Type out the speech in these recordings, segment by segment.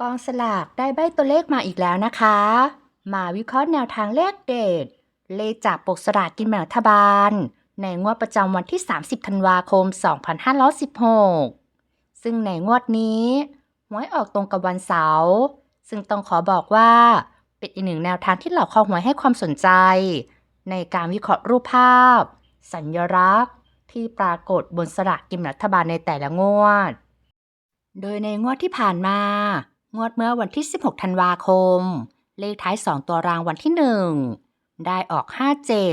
กองสลากได้ใบตัวเลขมาอีกแล้วนะคะ มาวิเคราะห์แนวทางเลขเด็ด เลขจากปกสลากกินแบ่งรัฐบาล ในงวดประจำวันที่ 30 ธันวาคม 2516 ซึ่งในงวดนี้หวยออกตรงกับวันเสาร์ ซึ่งต้องขอบอกว่า เป็นอีกหนึ่งแนวทางที่เหล่าคอหวยให้ความสนใจ ในการวิเคราะห์รูปภาพ สัญลักษณ์ ที่ปรากฏบนสลากกินแบ่งรัฐบาลในแต่ละงวด โดยในงวดที่ผ่านมา งวดเมื่อวันที่ 16 ธันวาคม เลขท้าย 2 ตัวรางวัลที่ 1 ได้ออก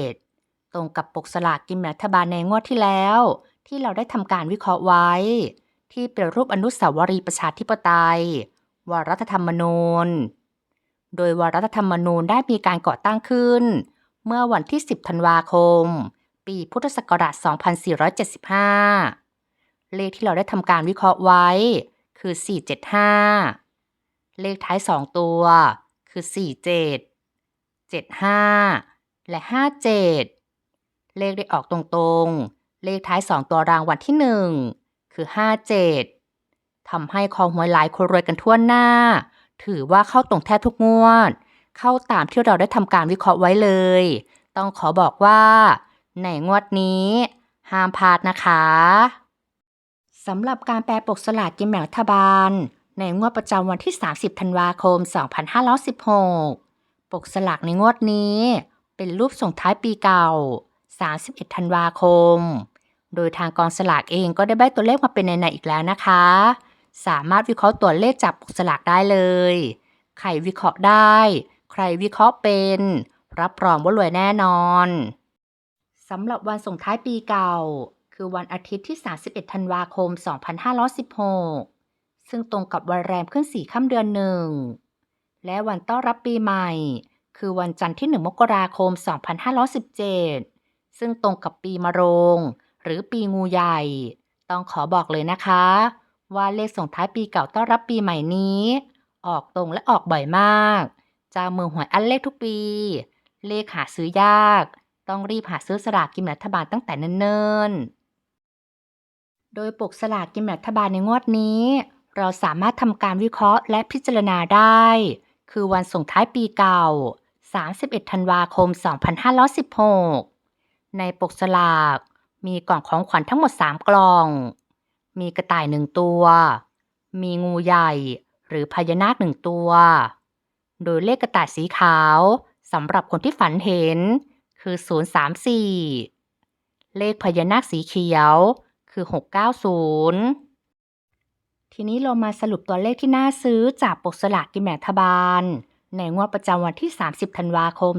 57 ตรงกับปกสลากกินแบ่งรัฐบาลในงวดที่แล้ว ที่เราได้ทำการวิเคราะห์ไว้ ที่เป็นรูปอนุสาวรีย์ประชาธิปไตย วารัฐธรรมนูญ โดยวารัฐธรรมนูญได้มีการก่อตั้งขึ้น เมื่อวันที่ 10 ธันวาคม ปีพุทธศักราช 2475 เลขที่เราได้ทำการวิเคราะห์ไว้คือ 475 เลขท้าย 2 ตัว คือ 47 75 และ 57 เลขได้ออกตรงๆ เลขท้าย 2 ตัวรางวัลที่ 1 คือ 57 ทำให้คอหวยหลายคนรวยกันทั่วหน้า ถือว่าเข้าตรงแทบทุกงวด เข้าตามที่เราได้ทำการวิเคราะห์ไว้เลย ต้องขอบอกว่า ในงวดนี้ ห้ามพลาดนะคะสำหรับการแปลปกสลากกินแบ่งรัฐบาล ในงวดประจำวันที่ 30 ธันวาคม 2516 ปกสลากในงวดนี้ เป็นรูปส่งท้ายปีเก่า 31 ธันวาคม โดยทางกองสลากเองก็ได้ใบตัวเลขมาเป็นในๆอีกแล้วนะคะ สามารถวิเคราะห์ตัวเลขจากปกสลากได้เลย ใครวิเคราะห์ได้ ใครวิเคราะห์เป็น รับรองว่ารวยแน่นอนสำหรับวันส่งท้ายปีเก่า คือวันอาทิตย์ที่ 31 ธันวาคม 2516 ซึ่งตรงกับวันแรมขึ้น4ค่ำเดือนหนึ่ง และวันต้อนรับปีใหม่ คือวันจันทร์ที่ 1 มกราคม 2517 ซึ่งตรงกับปีมะโรง หรือปีงูใหญ่ ต้องขอบอกเลยนะคะ ว่าเลขส่งท้ายปีเก่าต้อนรับปีใหม่นี้ ออกตรงและออกบ่อยมากเจะมืองหวยอันเลขทุกปี เลขหาซื้อยาก ต้องรีบหาซื้อสลากกินแบ่งรัฐบาลตั้งแต่เนิ่นๆ โดยปกสลากกินแบ่งรัฐบาลในงวดนี้ เราสามารถทำการวิเคราะห์และพิจารณาได้ คือวันส่งท้ายปีเก่า 31 ธันวาคม 2516 ในปกสลาก มีกล่องของขวัญทั้งหมด 3 กล่อง มีกระต่ายหนึ่งตัว มีงูใหญ่ หรือพญานาคหนึ่งตัว โดยเลขกระต่ายสีขาวสำหรับคนที่ฝันเห็น คือ 034 เลขพญานาคสีเขียวคือ 690 ทีนี้เรามาสรุปตัวเลขที่น่าซื้อจากปกสลากกินแบ่งรัฐบาล ในงวดประจำวันที่ 30 ธันวาคม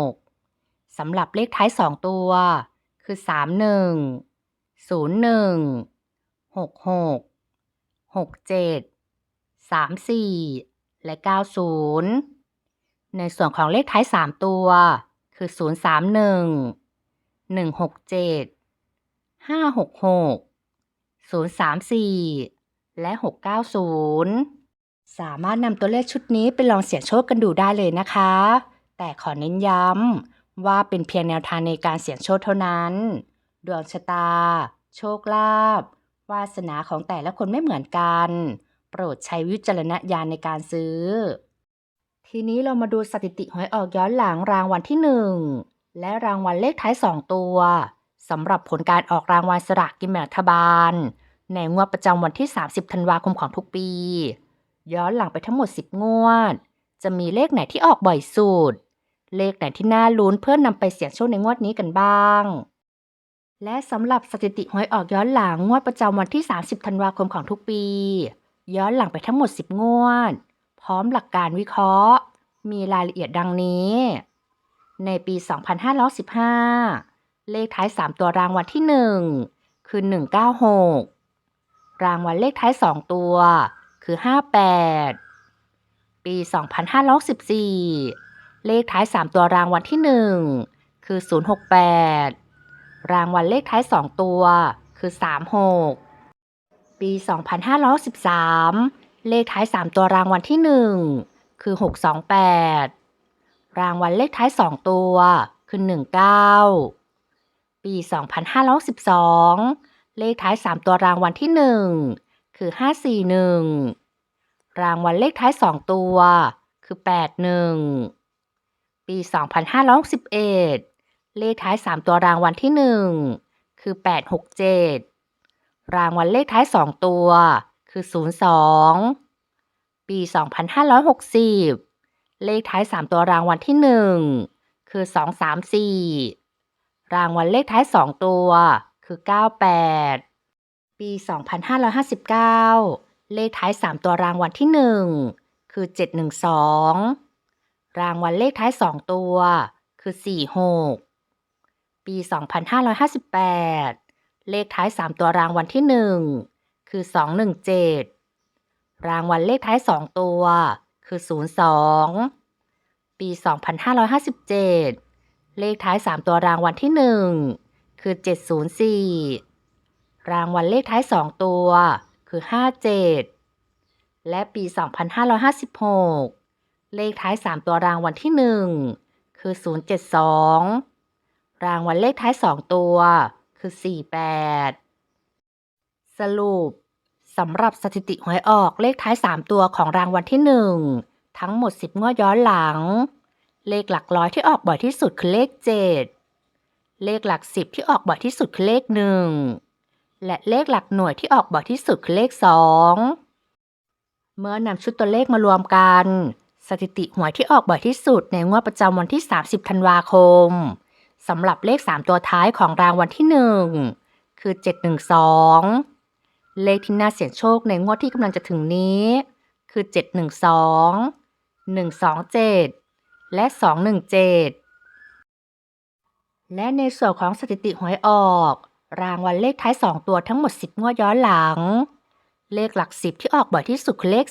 2516 สำหรับเลขท้าย 2 ตัว คือ 31 01 66 67 34 และ 90 ในส่วนของเลขท้าย 3 ตัว คือ 031 167 566 034 และ 690 สามารถนำตัวเลขชุดนี้ไปลองเสี่ยงโชคกันดูได้เลยนะคะ แต่ขอเน้นย้ำว่าเป็นเพียงแนวทางในการเสี่ยงโชคเท่านั้น ดวงชะตา โชคลาภวาสนาของแต่ละคนไม่เหมือนกัน โปรดใช้วิจารณญาณในการซื้อ ทีนี้เรามาดูสถิติหวยออกย้อนหลังรางวัลที่ 1 และรางวัลเลขท้าย 2 ตัว สำหรับผลการออกรางวัลสลากกินแบ่งรัฐบาล ในงวดประจำวันที่ 30 ธันวาคมของทุกปี ย้อนหลังไปทั้งหมด 10 งวด จะมีเลขไหนที่ออกบ่อยสุด เลขไหนที่น่าลุ้นเพื่อนำไปเสี่ยงโชคในงวดนี้กันบ้าง และสำหรับสถิติหวยออกย้อนหลังงวดประจำวันที่ 30 ธันวาคมของทุกปี ย้อนหลังไปทั้งหมด 10 งวด พร้อมหลักการวิเคราะห์ มีรายละเอียดดังนี้ ในปี 2515 เลขท้าย 3 ตัวรางวัลที่ 1 คือ 196 รางวัลเลขท้าย 2 ตัว คือ 58 ปี 2514 เลขท้าย 3 ตัวรางวัลที่ 1 คือ 068 รางวัลเลขท้าย 2 ตัว คือ 36 ปี 2513 เลขท้าย 3 ตัวรางวัลที่ 1 คือ 628 รางวัลเลขท้าย 2 ตัว คือ 19 ปี 2512 เลขท้าย 3 ตัวรางวัลที่ 1 คือ 541 รางวัลเลขท้ายสองตัว คือแปดหนึ่งปีสองพันห้าร้อยสิบเอ็ดเลขท้ายสามตัวรางวัลที่หนึ่งคือแปดหกเจ็ดรางวัลเลขท้ายสองตัว คือศูนย์สองปีสองพันห้าร้อยหกสิบเลขท้ายสามตัวรางวัลที่หนึ่งคือสองสามสี่ รางวัลเลขท้ายสองตัว คือเก้าแปดปี 2559 เลขท้าย 3 ตัวรางวัลที่ 1 คือ 712 รางวัลเลขท้าย 2 ตัว คือ 46 ปี 2558 เลขท้าย 3 ตัวรางวัลที่ 1 คือ 217 รางวัลเลขท้าย 2 ตัว คือ 02 ปี 2557 เลขท้าย 3 ตัวรางวัลที่ 1 คือ 704 รางวัลเลขท้าย 2 ตัว คือ 57 และปี 2556 เลขท้าย 3 ตัวรางวัลที่ 1 คือ 072 รางวัลเลขท้าย 2 ตัว คือ 48 สรุปสำหรับสถิติหวยออกเลขท้าย 3 ตัวของรางวัลที่ 1 ทั้งหมด 10 งวดย้อนหลัง เลขหลักร้อยที่ออกบ่อยที่สุดคือเลข 7 เลขหลัก10ที่ออกบ่อยที่สุดคือเลข1และเลขหลักหน่วยที่ออกบ่อยที่สุดคือเลข2เมื่อนำชุดตัวเลขมารวมกัน สถิติหวยที่ออกบ่อยที่สุดในงวดประจำวันที่ 30 ธันวาคมสำหรับเลข 3 ตัวท้ายของรางวัลที่ 1 คือ 712 เลขที่น่าเสี่ยงโชคในงวดที่กำลังจะถึงนี้ คือ 712 127 และ 217 และในส่วนของสถิติหวยออก รางวัลเลขท้าย 2 ตัวทั้งหมด 10 งวดย้อนหลัง เลขหลัก 10 ที่ออกบ่อยที่สุดคือเลข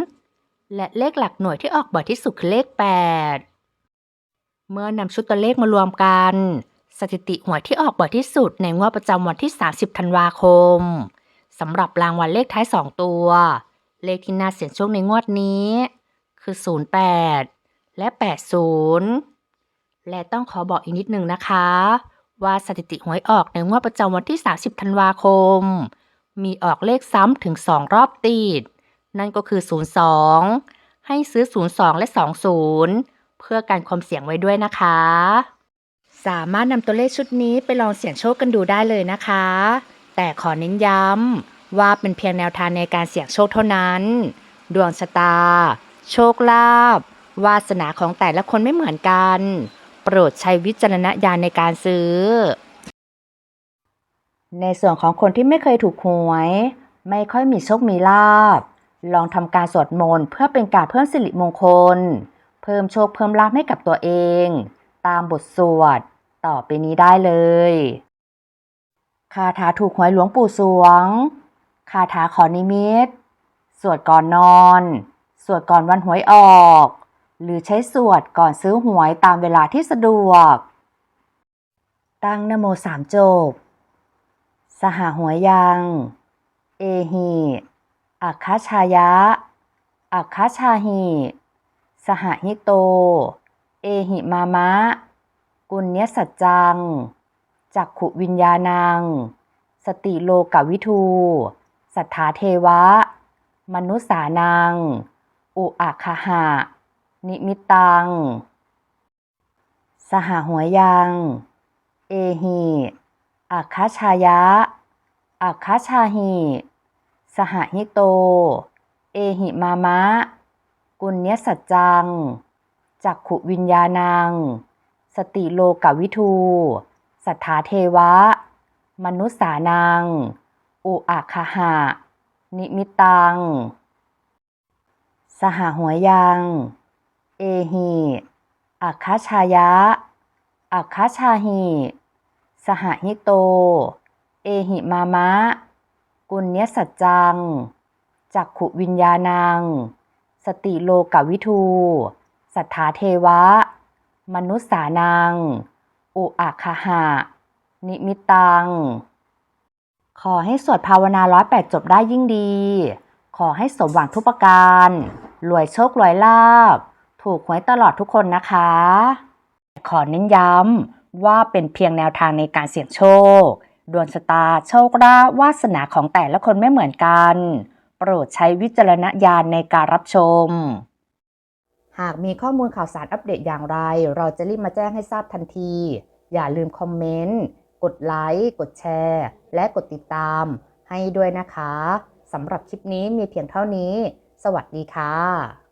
0 และเลขหลักหน่วยที่ออกบ่อยที่สุดคือเลข 8 เมื่อนำชุดตัวเลขมารวมกัน สถิติหวยที่ออกบ่อยที่สุดในงวดประจำวันที่ 30 ธันวาคมสำหรับรางวัลเลขท้าย 2 ตัว เลขที่น่าเสี่ยงโชคในงวดนี้ คือ 08 และ 80 และต้องขอบอกอีกนิดนึงนะคะ ว่าสถิติหวยออกในงวดประจำวันที่ 30 ธันวาคม มีออกเลขซ้ำถึง 2 รอบติด นั่นก็คือ 02 ให้ซื้อ 02 และ 20 เพื่อการความเสี่ยงไว้ด้วยนะคะ สามารถนำตัวเลขชุดนี้ไปลองเสี่ยงโชคกันดูได้เลยนะคะ แต่ขอเน้นย้ำว่าเป็นเพียงแนวทางในการเสี่ยงโชคเท่านั้น ดวงชะตา โชคลาภ วาสนาของแต่ละคนไม่เหมือนกัน โปรดใช้วิจารณญาณในการซื้อ ในส่วนของคนที่ไม่เคยถูกหวย ไม่ค่อยมีโชคมีลาภลองทำการสวดมนต์เพื่อเป็นการเพิ่มสิริมงคล เพิ่มโชคเพิ่มลาภให้กับตัวเอง ตามบทสวด ต่อไปนี้ได้เลยคาถาถูกหวยหลวงปู่สวง คาถาขอนิมิต สวดก่อนนอน สวดก่อนวันหวยออก หรือใช้สวดก่อนซื้อหวยตามเวลาที่สะดวก ตั้งนโมสามจบ สหหัวยัง เอหิอัคคชายะ อัคคชาหิสหหิโต เอหิมามะ กุญญสัจจัง จักขุวิญญาณัง สติโลกวิทู สัทธาเทวะ มนุษสานัง อุอาคหะ นิมิตัง สหหัวยัง เอหิอัคคชายะ อัคคชาหิสหหิโต เอหิมามะ กุญญสัจจัง จักขุวิญญาณัง สติโลกวิทู สัทธาเทวะ มนุษสานัง อุอาคหะ นิมิตตัง สหหัวยัง เอหิอัคคชายะ อัคคชาหิสหหิโต เอหิมามะ กุญญสัจจัง จักขุวิญญาณัง สติโลกวิทู สัทธาเทวะ มนุษสานัง อุอาคหะ นิมิตตัง ขอให้สวดภาวนาร้อยแปดจบได้ยิ่งดี ขอให้สมหวังทุกประการ รวยโชครวยลาบ ถูกหวยตลอดทุกคนนะคะ ขอเน้นย้ำว่าเป็นเพียงแนวทางในการเสี่ยงโชค ดวงชะตาโชคลาภวาสนาของแต่ละคนไม่เหมือนกัน โปรดใช้วิจารณญาณในการรับชม หากมีข้อมูลข่าวสารอัปเดตอย่างไร เราจะรีบมาแจ้งให้ทราบทันที อย่าลืมคอมเมนต์ กดไลค์ กดแชร์ และกดติดตาม ให้ด้วยนะคะสำหรับคลิปนี้มีเพียงเท่านี้ สวัสดีค่ะ